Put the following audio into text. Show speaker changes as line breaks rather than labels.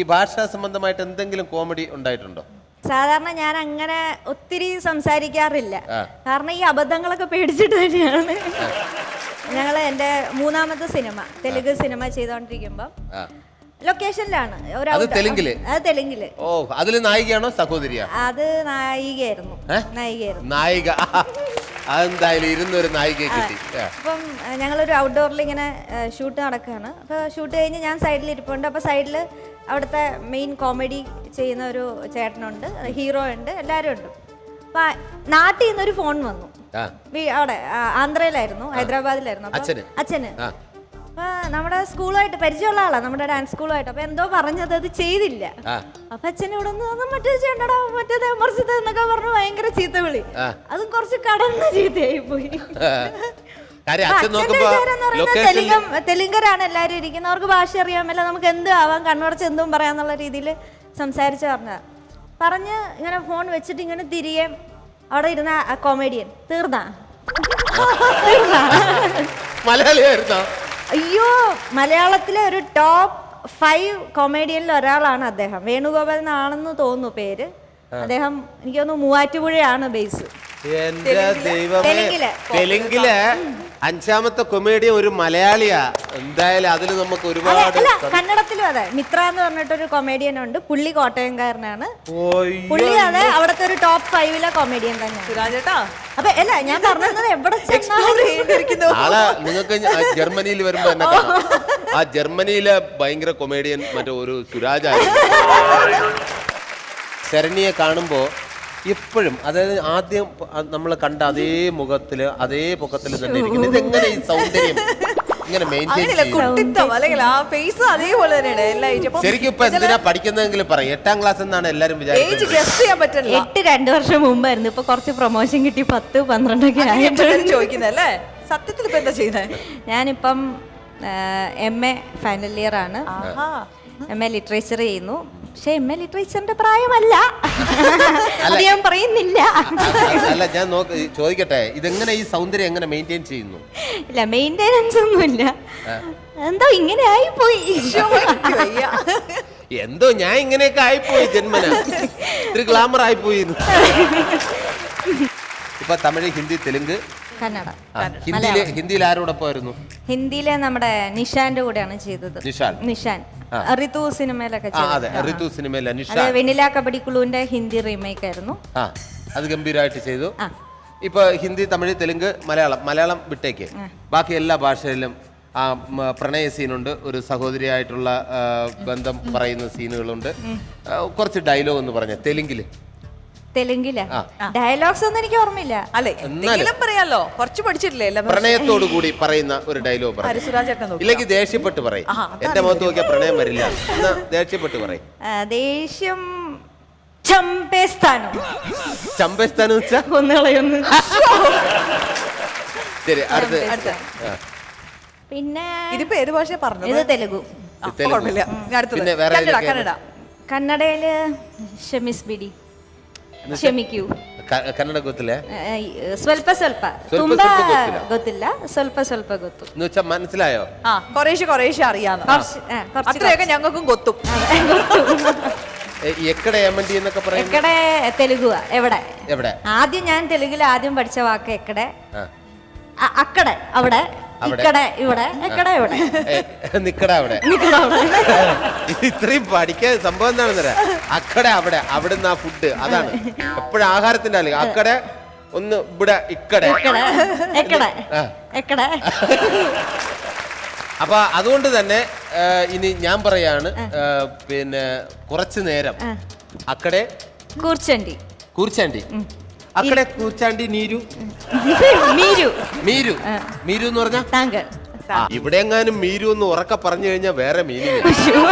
ഈ ഭാഷാ സംബന്ധമായിട്ട് എന്തെങ്കിലും കോമഡി ഉണ്ടായിട്ടുണ്ടോ?
സാധാരണ ഞാൻ അങ്ങനെ ഒത്തിരി സംസാരിക്കാറില്ല. കാരണം ഈ അബദ്ധങ്ങളൊക്കെ പേടിച്ചിട്ട് തന്നെയാണ്. ഞങ്ങൾ എന്റെ മൂന്നാമത്തെ സിനിമ തെലുങ്ക് സിനിമ
ചെയ്തോണ്ടിരിക്കുമ്പോ
ലൊക്കേഷനിലാണ്.
അത് തെലുങ്കിൽ?
അത് തെലുങ്കിൽ.
ഓ അതിൽ നായികയാണോ സഹോദരിയാ?
അത് നായികയായിരുന്നു? നായികയായിരുന്നു.
നായിക. അതെന്തായാലും ഇരുന്നൊരു നായികയെ കിട്ടി.
അപ്പം ഞങ്ങളൊരു ഔട്ട്ഡോറിൽ ഇങ്ങനെ ഷൂട്ട് നടക്കുകയാണ് അപ്പോൾ ഷൂട്ട് കഴിഞ്ഞ് ഞാൻ സൈഡിൽ ഇരിപ്പുണ്ട്. അപ്പോൾ സൈഡിൽ അവിടുത്തെ മെയിൻ കോമഡി ചെയ്യുന്ന ഒരു ചേട്ടനുണ്ട് ഹീറോ ഉണ്ട് എല്ലാവരും ഉണ്ട് അപ്പം നാട്ടിൽ നിന്നൊരു ഫോൺ വന്നു വീ- അവിടെ ആ, ആന്ധ്രയിലായിരുന്നു ഹൈദരാബാദിലായിരുന്നു അപ്പം
അച്ഛന്?
അച്ഛന്. അപ്പൊ നമ്മുടെ സ്കൂളുമായിട്ട് പരിചയമുള്ള ആളാ നമ്മുടെ ഡാൻസ് സ്കൂളുമായിട്ട് അപ്പൊ എന്തോ പറഞ്ഞത് അത് ചെയ്തില്ല
ആ.
അപ്പൊ അച്ഛൻ ഇവിടെ നിന്ന് മറ്റേ ചേട്ടടാ മറ്റേത് മറിച്ചത് എന്നൊക്കെ പറഞ്ഞു ഭയങ്കര ചീത്ത വിളി
ആ.
അതും കുറച്ച് കടന്ന ചീത്തയായി പോയി.
കാര്യം അച്ഛൻ നോക്കുമ്പോ
തെലുങ്കരാണ് എല്ലാരും ഇരിക്കുന്നത്. അവർക്ക് ഭാഷ അറിയാമല്ല നമുക്ക് എന്ത് ആവാം കണ്ണുടച്ച് എന്തും പറയാന്നുള്ള രീതിയിൽ സംസാരിച്ച് പറഞ്ഞ പറഞ്ഞ് ഇങ്ങനെ ഫോൺ വെച്ചിട്ട് ഇങ്ങനെ തിരികെ അവിടെ ഇരുന്ന കൊമേഡിയൻ തീർന്നാ? തീർന്നാ?
മലയാളിയായിരുന്നോ?
അയ്യോ മലയാളത്തിലെ ഒരു ടോപ്പ് ഫൈവ് കൊമേഡിയനിൽ ഒരാളാണ് അദ്ദേഹം. വേണുഗോപാൽ എന്നാണെന്ന് തോന്നുന്നു പേര്. അദ്ദേഹം എനിക്ക് തോന്നുന്നു മൂവാറ്റുപുഴയാണ് ബേസ്
എന്റെ ദൈവമേ.
തെലുങ്കിൽ.
തെലുങ്കിൽ അഞ്ചാമത്തെ കൊമേഡിയൻ ഒരു മലയാളിയാ. എന്തായാലും അതിൽ നമുക്ക് ഒരുപാട്
കന്നടത്തിലും കന്നഡത്തിലും അതെ. മിത്ര എന്ന് പറഞ്ഞിട്ടൊരു കൊമേഡിയൻ ഉണ്ട്. പുള്ളി കോട്ടയംകാരനാണ്.
ഓയ്യോ.
പുള്ളി അതെ അവിടുത്തെ ഒരു ടോപ്പ് ഫൈവിലെ കൊമേഡിയൻ തന്നെയാണ്. അപ്പൊ അല്ല ഞാൻ പറഞ്ഞത് എവിടെ
നിങ്ങൾക്ക് ജർമ്മനിയിൽ വരുമ്പോ എന്നെ ആ ജർമ്മനിയിലെ ഭയങ്കര കൊമേഡിയൻ മറ്റേ ഒരു സുരാജായിരുന്നു. ശരണിയെ കാണുമ്പോ എപ്പോഴും അതായത് ആദ്യം നമ്മൾ കണ്ട അതേ മുഖത്തിൽ അതേ പൊക്കത്തിൽ തന്നെ ഇരിക്കുന്നു. ഇതെങ്ങനെ ഈ സൗന്ദര്യം ഇങ്ങനെ മെയിന്റെയിൻ
അങ്ങനെയല്ല
ചെയ്യും
കുട്ടിത്തം അല്ലെങ്കിൽ ആ ഫേസ് അതേപോലെ തന്നെയാണ് എല്ലാ ഏജ് അപ്പൊ
ശരിക്കും ഇപ്പൊ എന്തിനാ പഠിക്കുന്നതെങ്കിലും പറയും. എട്ടാം ക്ലാസ് എന്നാണ് എല്ലാരും
ഏജ്
വിചാരിക്കുന്നത്.
ഗസ് ചെയ്യാൻ പറ്റില്ല
എട്ട് രണ്ട് വർഷം മുമ്പായിരുന്നു. ഇപ്പൊ കുറച്ച് പ്രൊമോഷൻ കിട്ടി പത്ത് പന്ത്രണ്ടൊക്കെ ആയിട്ട്
അല്ലേ? സത്യത്തിൽ ഇപ്പൊ എന്താ ചെയ്യുന്നത്
ഞാനിപ്പം എം എ ഫൈനൽ ഇയർ ആണ്.
ആഹാ.
എം എ ലിറ്ററേച്ചർ ചെയ്യുന്നു. പക്ഷെ എം എ ലിറ്ററേച്ചറിന്റെ പ്രായമല്ല അത് ഞാൻ പറയുന്നില്ല.
അല്ല ഞാൻ നോക്ക് ചോദിക്കട്ടെ ഇതെങ്ങനെ ഈ സൗന്ദര്യം എങ്ങനെ മെയിന്റെയിൻ ചെയ്യുന്നു?
ഇല്ല മെയിന്റെനൻസ് ഒന്നുമില്ല. എന്തോ ഇങ്ങനെ ആയിപ്പോയി.
പോയി
എന്തോ ഞാൻ ഇങ്ങനെയൊക്കെ ആയിപ്പോയി ജന്മന. ഇത്തിരി ഗ്ലാമർ ആയിപ്പോയി ഇപ്പൊ തമിഴ് ഹിന്ദി തെലുങ്ക്
കന്നഡ.
ഹിന്ദിയിൽ ആരോടൊപ്പമായിരുന്നു
ഹിന്ദിയിലെ നമ്മുടെ നിഷാന്റെ കൂടെയാണ് ചെയ്തത്.
നിഷാൻ.
നിഷാൻ. ഋതു സിനിമയിലൊക്കെ
അതെ. ഋതു
സിനിമയിൽ
നിഷാൻ.
വെനില കബഡിക്കുളുവിന്റെ ഹിന്ദി റീമേക്ക് ആയിരുന്നു.
ആ അത് ഗംഭീരമായിട്ട് ചെയ്തു. ഇപ്പൊ ഹിന്ദി തമിഴ് തെലുങ്ക് മലയാളം മലയാളം വിട്ടേക്ക്. ബാക്കി എല്ലാ ഭാഷയിലും ആ പ്രണയ സീനുണ്ട്. ഒരു സഹോദരിയായിട്ടുള്ള ബന്ധം പറയുന്ന സീനുകളുണ്ട്. കുറച്ച് ഡയലോഗ് എന്ന് പറഞ്ഞ തെലുങ്കിൽ.
തെലുങ്കില. ഡയലോഗ്സ് ഒന്നും എനിക്ക് ഓർമ്മയില്ല.
അല്ലെ? എന്തെങ്കിലും പറയാലോ? കുറച്ച് പഠിച്ചിട്ടില്ലേ
പ്രണയത്തോടു കൂടി പറയുന്ന ഒരു ഡയലോഗ് പറയും. ഇല്ലെങ്കിൽ ദേഷ്യപ്പെട്ട് പറയും. എന്റെ മുഖത്ത് നോക്കിയാൽ പ്രണയം വരില്ല. എന്നാ ദേഷ്യപ്പെട്ട് പറയും.
ദേഷ്യം ചമ്പേസ്ഥാനം?
ചമ്പസ്ഥാനം വെച്ചാ?
ഒന്നുകളയൊന്ന്
ശരി അടുത്ത.
പിന്നെ
ഇതിപ്പോ ഏത് ഭാഷ പറഞ്ഞു
ഇത് തെലുഗു.
പിന്നെ
കന്നഡയിൽ ഷെമിസ് ಬಿಡಿ ಕ್ಷಮಿಕ್ಯೂ
ക- ಕನ್ನಡ ಗೊತ್ತಿಲ್ಲ
ಆ, ಸ್ವಲ್ಪ ಸ್ವಲ್ಪ
ಸ್ವಲ್ಪ
ತುಂಬಾ
ಸ್ವಲ್ಪ ಗೊತ್ತಿಲ್ಲ.
ಗೊತ್ತಿಲ್ಲ ಸ್ವಲ್ಪ ಸ್ವಲ್ಪ ಗೊತ್ತು
എന്ന് വെച്ചാ മനസ്സിലായോ
ആ കുറേശ്ശെ കുറേശ്ശെ അറിയാന്ന്
കുറച്ച് ആ, കുറച്ച്
അത്രയൊക്കെ ഞങ്ങൾക്കും കൊത്തും
അതെ, ಗೊತ್ತು.
എ- എക്കടെ എമ്മണ്ടി എന്നൊക്കെ പറയും
എക്കടെ തെലുഗുവാ എവിടെ
എവിടെ
ആദ്യം ഞാൻ തെലുങ്കിൽ ആദ്യം പഠിച്ച വാക്ക് എക്കടെ
ആ.
അ- അക്കടെ അവിടെ
അവിടെ.
ഇക്കടെ ഇവിടെ എക്കടെ ഇവിടെ.
എ, നിക്കടാ അവിടെ.
നിക്കടെ അവിടെ.
ഇത് ഇത്രയും പഠിക്കാൻ സംഭവം എന്താണെന്ന് അറിയാം. അക്കടെ അവിടെ അവിടെ നിന്ന് ആ ഫുഡ് അതാണ്. എപ്പോഴും ആഹാരത്തിന്റെ അല്ലെങ്കിൽ അക്കടെ ഒന്ന് ഇവിടെ ഇക്കടെ.
എക്കടെ എക്കടെ
ആ.
എക്കടെ.
അപ്പൊ അതുകൊണ്ട് തന്നെ ഇനി ഞാൻ പറയാണ് പിന്നെ കുറച്ചു നേരം അക്കടെ
കൂർച്ചണ്ടി.
കൂർച്ചാണ്ടി. അക്കടെ കൂച്ചാണ്ടി നീരു.
മീരു.
മീരു. മീരു എന്ന് പറഞ്ഞ?
താങ്കൾ.
ഇവിടെ എങ്ങാനും മീരു എന്ന് ഉറക്കെ പറഞ്ഞു കഴിഞ്ഞാൽ വേറെ
അയ്യോ.